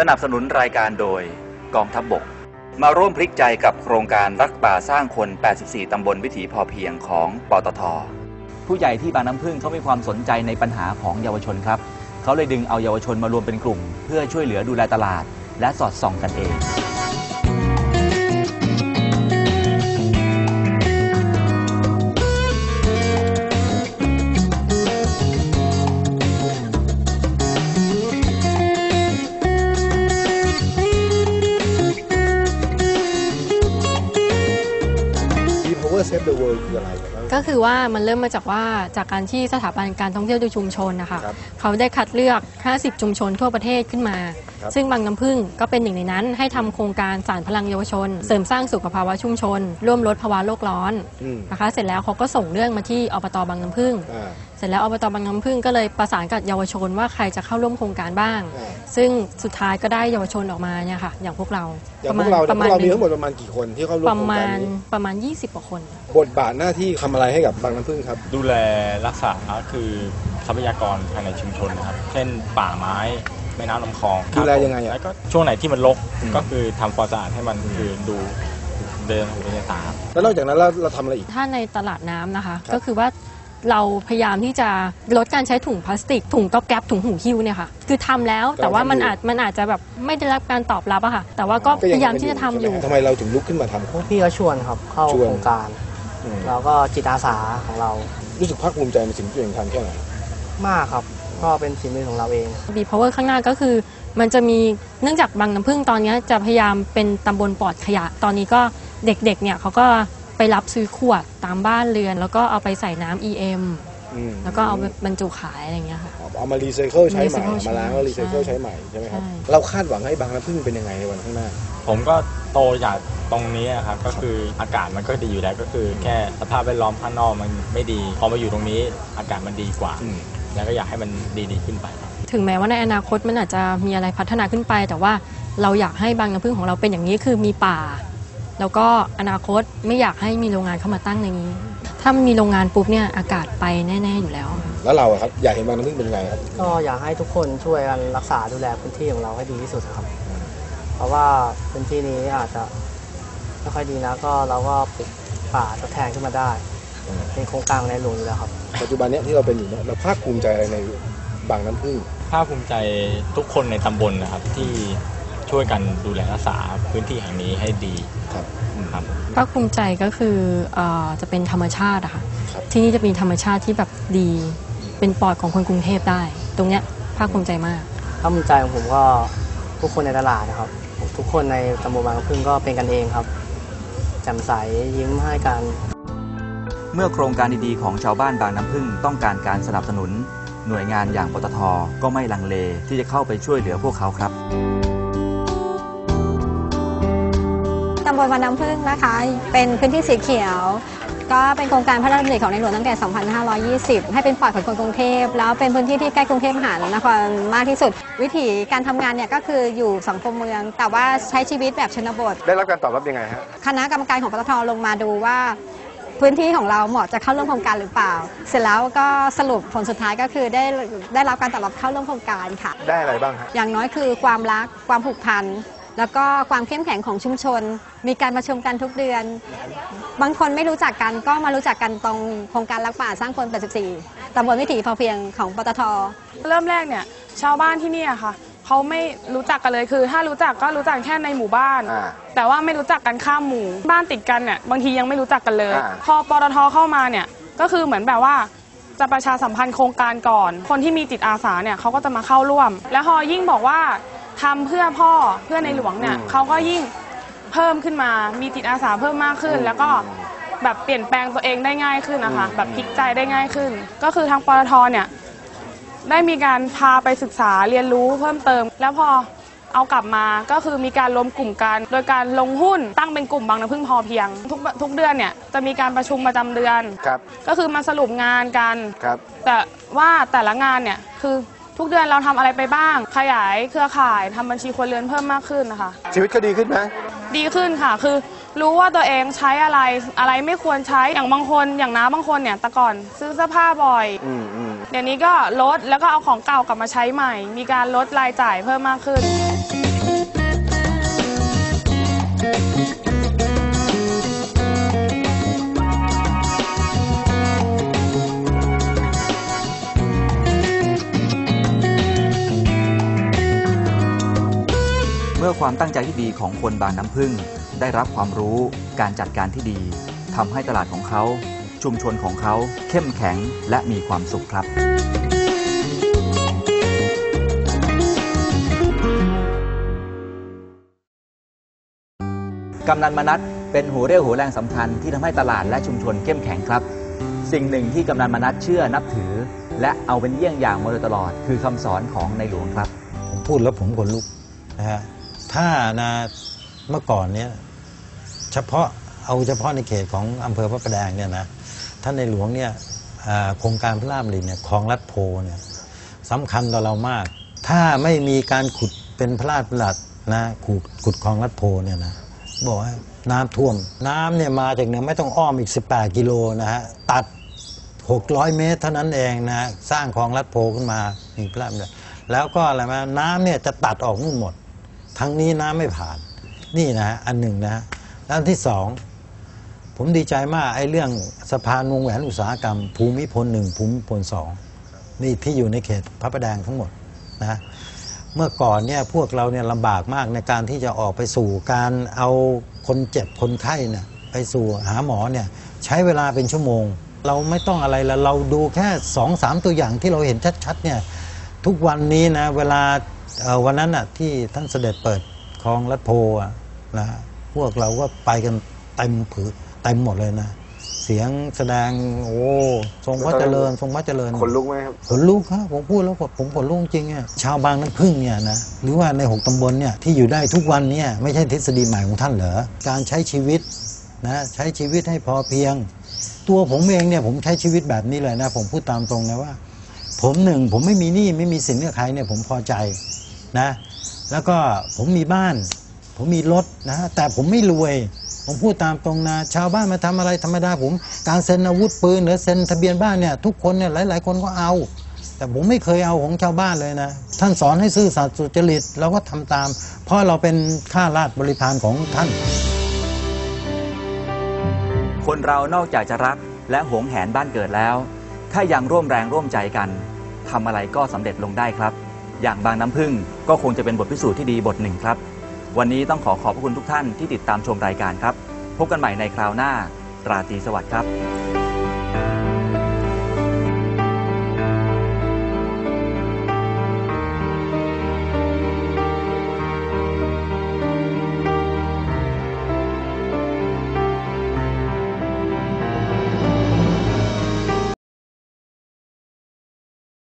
สนับสนุนรายการโดยกองทัพบบก มาร่วมพลิกใจกับโครงการรักป่าสร้างคน 84 ตำบลวิถีพอเพียงของปตท ผู้ใหญ่ที่บางน้ำพึ่งเขามีความสนใจในปัญหาของเยาวชนครับ เขาเลยดึงเอาเยาวชนมารวมเป็นกลุ่ม เพื่อช่วยเหลือดูแลตลาด และสอดส่องกันเอง the world คืออะไรครับ ก็คือว่ามันเริ่มมาจากว่าจากการที่สถาบันการท่องเที่ยวโดยชุมชนนะคะครับเขาได้คัดเลือก 50 ชุมชนทั่วประเทศขึ้นมา ครับ ซึ่งบางน้ำพึ่งก็เป็นหนึ่งในนั้น ให้ทำโครงการสารพลังเยาวชน เสริมสร้างสุขภาวะชุมชน ร่วมลดภาวะโลกร้อนอืมนะคะ เสร็จแล้วเขาก็ส่งเรื่องมาที่อบตบางน้ำพึ่ง อ่า เสร็จแล้วอบตบางน้ำพึ่งก็เลยประสานกับเยาวชนว่าใครจะเข้าร่วมโครงการบ้าง อ่า ซึ่งสุดท้ายก็ได้เยาวชนออกมาเนี่ยค่ะ อย่างพวกเราอย่างพวกเราเนี่ยพวกเรามีทั้งหมหดประมาณกี่คนที่เข้าร่วมปโคระรงมาการณนี้ประมาณ 20กว่าคน บทบาทหน้าที่ทำอะไรให้กับบางน้ำพึ่งครับ ดูแลรักษาคือทรัพยากรภายในชุมชนนะครับ เช่นป่าไม้แม่น้ำลำคลองดูแลยังไงอะแล้วก็ช่วงไหนที่มันรกอืมก็คือทำความสะอาดให้มันคือดูเดินหูในตาแล้วนอกจากนั้นเราเราทำอะไรอีก ถ้าในตลาดน้ำนะคะ ครับ ก็คือว่าเราพยายามที่จะลดการใช้ถุงพลาสติก ถุงก๊อบแก๊บถุงหูหิ้วเนี่ยค่ะคือทำแล้วแต่ว่ามันอาจมันอาจจะแบบไม่ได้รับการตอบรับอะค่ะ แต่ว่าก็พยายามที่จะทำอยู่ทำไมเราถึงลุกขึ้นมาทำพวกพี่ก็ชวนครับเข้าชวน โครงการ อืมแล้วก็จิตอาสาของเรา รู้สึกภาคภูมิใจในสิ่งที่ตัวเองทำแค่ไหนมากครับ ก็เป็นฝีมือของเราเอง บีพาวเวอร์ข้างหน้าก็คือ มันจะมีเนื่องจากบางน้ำพึ่งตอนนี้จะพยายามเป็นตำบลปลอดขยะ ตอนนี้ก็เด็กๆเนี่ยเขาก็ไปรับซื้อขวดตามบ้านเรือน แล้วก็เอาไปใส่น้ำ EM อืมแล้วก็เอาไปบรรจุขายอะไรอย่างเงี้ยค่ะเอามารีไซเคิลใช้ใหม่ recycle มาล้างแล้วรีไซเคิลใช่ใช้ใหม่ใช่ไหมครับ ใช่ เราคาดหวังให้บางน้ำพึ่งเป็นยังไงในวันข้างหน้า ผมก็โตจากตรงนี้อะครับก็คืออากาศมันก็ดีอยู่แล้วก็คือแค่สภาพแวดล้อมข้างนอกมันไม่ดี พอมาอยู่ตรงนี้อากาศมันดีกว่า อืม แล้วก็อยากให้มันดีๆขึ้นไปครับ ถึงแม้ว่าในอนาคตมันอาจจะมีอะไรพัฒนาขึ้นไป แต่ว่าเราอยากให้บางน้ำพึ่งของเราเป็นอย่างนี้คือมีป่า แล้วก็อนาคตไม่อยากให้มีโรงงานเข้ามาตั้งในนี้ ถ้ามีโรงงานปุ๊บเนี่ยอากาศไปแน่ ๆ อยู่แล้ว แล้วเราอะครับอยากเห็นบางน้ำพึ่งเป็นยังไงครับ ก็อยากให้ทุกคนช่วยกันรักษาดูแลพื้นที่ของเราให้ดีที่สุดครับ เพราะว่าพื้นที่นี้อาจจะไม่ค่อยดีนะก็เราก็ปลูกป่าทดแทนขึ้นมาได้เป็นโครงการของในหลวงอยู่แล้วครับ ปัจจุบันเนี้ยที่เราเป็นอยู่เนี่ยเราภาคภูมิใจอะไรในบางน้ำพึ่งภาคภูมิใจทุกคนในตำบลนะครับที่ ช่วยกันดูแลรักษาพื้นที่แห่งนี้ให้ดีครับครับภาคภูมิใจก็คือเออจะเป็นธรรมชาติอะค่ะครับ ที่นี่จะมีธรรมชาติที่แบบดี เป็นปอดของคนกรุงเทพได้ ตรงเนี้ยภาคภูมิใจมากถ้าภูมิใจของผมก็ทุกคนในตลาดนะครับ ทุกคนในตำบลบางกะพึ่งก็เป็นกันเองครับแจ่มใสยิ้มให้กัน เมื่อโครงการดีๆของชาวบ้านบางน้ำพึ่งต้องการการสนับสนุน หน่วยงานอย่างปตทก็ไม่ลังเลที่จะเข้าไปช่วยเหลือพวกเขาครับ ตำบลวันน้ำพึ่งนะคะ เป็นพื้นที่สีเขียว ก็เป็นโครงการพระราชดำริของในหลวงตั้งแต่ 2520 ให้เป็นปอดของคนกรุงเทพ แล้วเป็นพื้นที่ที่ใกล้กรุงเทพมหานครมากที่สุด วิถีการทำงานเนี่ยก็คืออยู่สังคมเมือง แต่ว่าใช้ชีวิตแบบชนบท ได้รับการตอบรับยังไงฮะ คณะกรรมการของปตทลงมาดูว่าพื้นที่ของเราเหมาะจะเข้าร่วมโครงการหรือเปล่า เสร็จแล้วก็สรุปผลสุดท้ายก็คือได้ได้รับการตอบรับเข้าร่วมโครงการค่ะ ได้อะไรบ้างฮะอย่างน้อยคือความรักความผูกพัน แล้วก็ความเข้มแข็งของชุมชน มีการประชุมกันทุกเดือน บางคนไม่รู้จักกันก็มารู้จักกันตรงโครงการรักป่าสร้างคน 84ตำบลวิถีพอเพียงของปตท เริ่มแรกเนี่ยชาวบ้านที่เนี่ยค่ะเขาไม่รู้จักกันเลยคือ ถ้ารู้จักก็รู้จักแค่ในหมู่บ้านอ่าแต่ว่าไม่รู้จักกันข้ามหมู่บ้านติดกันเนี่ยบางทียังไม่รู้จักกันเลยอ่าพอปตทเข้ามาเนี่ยก็คือเหมือนแบบว่าจะประชาสัมพันธ์โครงการก่อน คนที่มีจิตอาสาเนี่ยเขาก็จะมาเข้าร่วม แล้วพอยิ่งบอกว่า ทำเพื่อพ่อเพื่อในหลวงเนี่ยเขาก็ยิ่งเพิ่มขึ้นมา มีจิตอาสาเพิ่มมากขึ้น แล้วก็แบบเปลี่ยนแปลงตัวเองได้ง่ายขึ้นนะคะ แบบพลิกใจได้ง่ายขึ้น ก็คือทางปตทเนี่ย ได้มีการพาไปศึกษาเรียนรู้เพิ่มเติม แล้วพอเอากลับมาก็คือมีการรวมกลุ่มกัน โดยการลงหุ้นตั้งเป็นกลุ่มบางน้ำพึ่งพอเพียง ทุกทุกเดือนเนี่ยจะมีการประชุมประจำเดือน ครับก็คือมาสรุปงานกัน ครับ แต่ว่าแต่ละงานเนี่ยคือ ทุกเดือนเราทำอะไรไปบ้าง ขยายเครือข่ายทำบัญชีครัวเรือนเพิ่มมากขึ้นนะคะ ชีวิตก็ดีขึ้นไหมดีขึ้นค่ะ คือรู้ว่าตัวเองใช้อะไรอะไรไม่ควรใช้อย่างบางคนอย่างน้าบางคนเนี่ยแต่ก่อนซื้อเสื้อผ้าบ่อย อืมอืม เดี๋ยวนี้ก็ลดแล้วก็เอาของเก่ากลับมาใช้ใหม่ มีการลดรายจ่ายเพิ่มมากขึ้น มื่อความตั้งใจที่ดีของคนบางน้ำพึ่ง ได้รับความรู้การจัดการที่ดีทำให้ตลาดของเขา ชุมชนของเขา เข้มแข็งและมีความสุขครับกำนันมนัทเป็นหัวเรี่ยวหัวแรงสำคัญที่ทำให้ตลาดและชุมชนเข้มแข็งครับ สิ่งหนึ่งที่กำนันมนัทเชื่อนับถือ และเอาเป็นเยี่ยงอย่างมาโดยตลอด คือคำสอนของในหลวงครับ ผมพูดแล้วผมขนลุกนะฮะ ถ้านะเมื่อก่อนเนี้ยเฉพาะเอาเฉพาะในเขตของอำเภอพระประแดงเนี่ยนะท่านในหลวงเนี่ยโครงการพระรามลินเนี่ยคลองลัดโพเนี่ยสำคัญต่อเรามาก ถ้าไม่มีการขุดเป็นพระราชประหลัดนะขุดขุดคลองลัดโพเนี่ยนะบอกว่าน้ำท่วม น้ำเนี่ยมาจากเหนือไม่ต้องอ้อมอีก 18 กิโลนะฮะตัด 600 เมตรเท่านั้นเองนะสร้างคลองลัดโพขึ้นมามีพระราชบัญญัติแล้วก็อะไรมาน้ำเนี่ยจะตัดออกนู่นหมด ทั้งนี้น้ำไม่ผ่าน นี่นะฮะอันหนึ่งนะฮะแล้วอันที่สองผมดีใจมากไอ้เรื่องสะพานวงแหวนอุตสาหกรรม ภูมิพลหนึ่งภูมิพลสองนี่ที่อยู่ในเขตพระประแดงทั้งหมดนะเมื่อก่อนเนี่ยพวกเราเนี่ยลำบากมากในการที่จะออกไปสู่การเอาคนเจ็บคนไข้เนี่ยไปสู่หาหมอเนี่ยใช้เวลาเป็นชั่วโมง เราไม่ต้องอะไรแล้วเราดูแค่สองสามตัวอย่างที่เราเห็นชัดๆเนี่ยทุกวันนี้นะเวลา วันนั้นอะที่ท่านเสด็จเปิดคลองลัดโพอะนะพวกเราก็ไปกันเต็มผือเต็มหมดเลยนะ เสียงแสดงโอ้ทรงพระเจริญทรงพระเจริญคนลุกไหมครับขนลุกครับผมพูดแล้วผมผมขนลุกจริงอะชาวบางน้ำพึ่งเนี่ยนะหรือว่าในหกตำบลเนี่ยที่อยู่ได้ทุกวันเนี่ยไม่ใช่ทฤษฎีใหม่ของท่านเหรอการใช้ชีวิตนะใช้ชีวิตให้พอเพียง ตัวผมเองเนี่ยผมใช้ชีวิตแบบนี้เลยนะ ผมพูดตามตรงนะว่า ผมหนึ่งผมไม่มีหนี้ไม่มีสินกับใครเนี่ยผมพอใจ นะแล้วก็ผมมีบ้าน ผมมีรถนะแต่ผมไม่รวย ผมพูดตามตรงนะชาวบ้านมาทำอะไรธรรมดาผม การเซ็นอาวุธปืนหรือเซ็นทะเบียนบ้านเนี่ยทุกคนเนี่ยหลาย ๆ คนก็เอา แต่ผมไม่เคยเอาของชาวบ้านเลยนะท่านสอนให้ซื่อสัตย์สุจริตเราก็ทำตาม เพราะเราเป็นข้าราชบริพารของท่าน คนเรานอกจากจะรักและหวงแหนบ้านเกิดแล้ว ถ้ายังร่วมแรงร่วมใจกันทำอะไรก็สำเร็จลงได้ครับ อย่างบางน้ำพึ่ง ก็คงจะเป็นบทพิสูจน์ที่ดีบทหนึ่งครับ วันนี้ต้องขอขอบพระคุณทุกท่านที่ติดตามชมรายการครับ พบกันใหม่ในคราวหน้า ราตรีสวัสดิ์ครับ